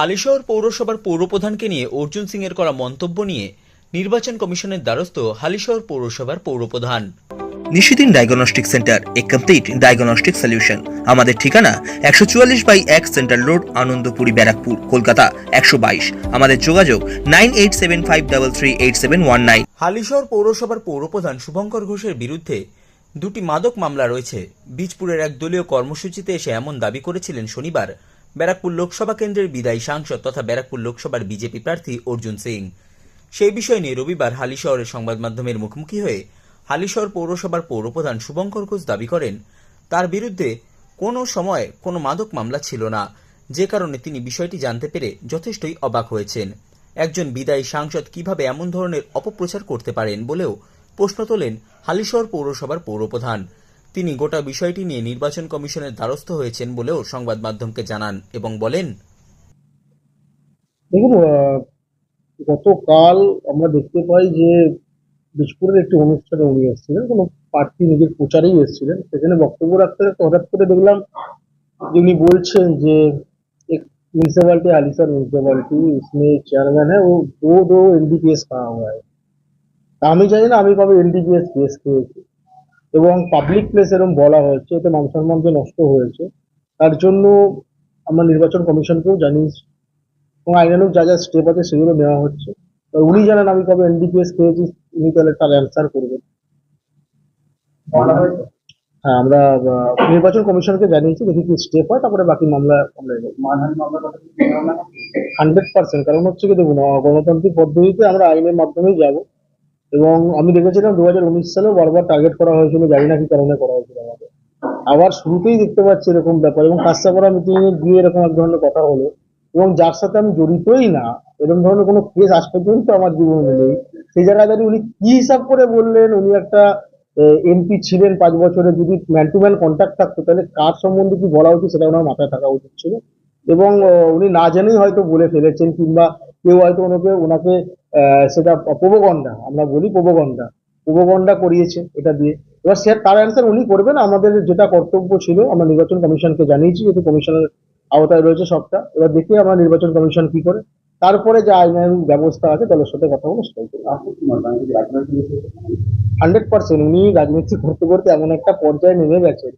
হালিশহর পৌরসভার পৌরপ্রধানকে নিয়ে অর্জুন সিং এর করা মন্তব্য নিয়ে নির্বাচন কমিশনের দ্বারস্থ হালিশহর পৌরসভার পৌরপ্রধান। নিশিদিন ডায়াগনস্টিক সেন্টার এ কমপ্লিট ডায়াগনস্টিক সলিউশন। আমাদের ঠিকানা একশো চুয়াল্লিশ বাই এক সেন্ট্রাল রোড আনন্দপুরি ব্যারাকপুর কলকাতা একশো বাইশ। আমাদের যোগাযোগ nine eight seven five double three eight seven one nine. Halishahar পৌরসভার পৌরপ্রধান শুভঙ্কর ঘোষের বিরুদ্ধে দুটি মাদক মামলা রয়েছে। বীজপুরের এক দলীয় কর্মসূচিতে এসে এমন দাবি করেছিলেন শনিবার ব্যারাকপুর লোকসভা কেন্দ্রের বিদায়ী সাংসদ তথা ব্যারাকপুর লোকসভার বিজেপি প্রার্থী অর্জুন সিং। সেই বিষয় নিয়ে রবিবার হালিশহরের সংবাদ মাধ্যমের মুখোমুখি হয়ে হালিশহর পৌরসভার পৌরপ্রধান শুভঙ্কর ঘোষ দাবি করেন, তার বিরুদ্ধে কোনো সময় কোনো মাদক মামলা ছিল না। যে কারণে তিনি বিষয়টি জানতে পেরে যথেষ্টই অবাক হয়েছেন। একজন বিদায়ী সাংসদ কীভাবে এমন ধরনের অপপ্রচার করতে পারেন বলেও প্রশ্ন তোলেন হালিশহর পৌরসভার পৌরপ্রধান। তিনি গোটা বিষয়টি নিয়ে নির্বাচন কমিশনের দ্বারস্থ হয়েছেন বলেও সংবাদ মাধ্যমকে জানান এবং বলেন দেখুন আহ, গতকাল আমরা দেখতে পাই যে দিসপুরের একটি অনুষ্ঠানে উনি এসেছিলেন কোনো প্রার্থী নিজের প্রচারেই এসেছিলেন সেখানে বক্তব্য রাখতে রাখতে হঠাৎ করে দেখলাম যে উনি বলছেন যে एक म्यूनसिपालिटी आलीसर म्यूनसिपालिटी इसमें चेयरमैन है वो दो दो एनडीपीएस कहा हुआ है তা আমি জানি না আমি কবে এনডিপিএস কেস খেয়েছি এবং পাবলিক প্লেস এরকম বলা হয়েছে এতে মান সম্মান যে নষ্ট হয়েছে। তার জন্য আমরা নির্বাচন কমিশনকেও জানিয়েছি এবং আইনানুক যা যা স্টেপ আছে সেগুলো নেওয়া হচ্ছে। উনি জানেন আমি কবে এনডিপিএস খেয়েছি উনি তাহলে তার অ্যান্সার করবেন। হ্যাঁ আমরা নির্বাচন কমিশনকে জানিয়েছি দেখি কি স্টেপ হয় তারপরে বাকি মামলা আমরা হান্ড্রেড পার্সেন্ট কারণ হচ্ছে কি দেখুন গণতান্ত্রিক পদ্ধতিতে আমরা আইনের মাধ্যমেই যাব। এবং আমি দেখেছিলাম দু হাজার উনিশ সালেও বারবার টার্গেট করা হয়েছিল, জানি না কি কারণে করা হয়েছিল আমাকে। আবার শুরুতেই দেখতে পাচ্ছি এরকম ব্যাপার এবং কাস্তাপাড়া মিটিং এ গিয়ে এরকম এক ধরনের কথা হলো এবং যার সাথে আমি জড়িতই না, এরকম ধরনের কোনো কেস আজ পর্যন্ত আমার জীবনে নেই। সেই জায়গায় দাঁড়িয়ে উনি কি হিসাব করে বললেন? উনি একটা এমপি ছিলেন পাঁচ বছরে, যদি ম্যান টু ম্যান কন্ট্যাক্ট থাকতো, তাহলে কার সম্বন্ধে কি বলা উচিত সেটা ওনার মাথায় থাকা উচিত ছিল। এবং উনি না জেনেই হয়তো বলে ফেলেছেন কিংবা কেউ হয়তো ওনাকে ওনাকে সেটা প্রবগণ্ডা আমরা বলি প্রবগণ্ডা প্রবগণ্ডা করিয়েছে এটা দিয়ে। এবার সে, তার অ্যান্সার উনি করবেন, আমাদের যেটা কর্তব্য ছিল, আমরা নির্বাচন কমিশনকে জানিয়েছি, যেহেতু কমিশনের আওতায় রয়েছে সবটা। এবার দেখি আমরা নির্বাচন কমিশন কি করে। তারপরে যে আইনানুগ ব্যবস্থা আছে দলের সাথে কথা বলে সেটাই হান্ড্রেড পার্সেন্ট, উনি রাজনীতি করতে করতে এমন একটা পর্যায়ে নেমে গেছেন।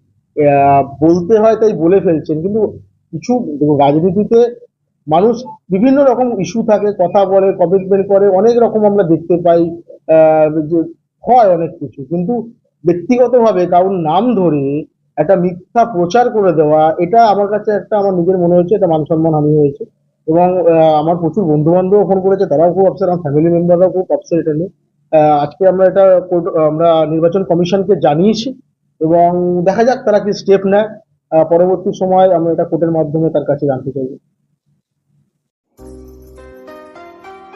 বলতে হয় তাই বলে ফেলছেন, কিন্তু কিছু রাজনীতিতে মানুষ বিভিন্ন রকম ইস্যু থাকে, কথা বলে কমিটমেন্ট করে, অনেক রকম আমরা দেখতে পাই যে হয় অনেক কিছু। কিন্তু ব্যক্তিগতভাবে কারোর নাম ধরে একটা মিথ্যা প্রচার করে দেওয়া, এটা আমার কাছে একটা, আমার নিজের মনে হয়েছে, এটা মান সম্মান হানি হয়েছে। এবং আমার প্রচুর বন্ধু বান্ধব ফোন করেছে, তারাও খুব আপসেট আমার ফ্যামিলি মেম্বাররাও খুব আপসেট এটা নিয়ে। আজকে আমরা এটা আমরা নির্বাচন কমিশনকে জানিয়েছি এবং দেখা যাক তারা কি স্টেপ নেয়। পরবর্তী সময় আমরা এটা কোর্টের মাধ্যমে তার কাছে জানতে চাইব।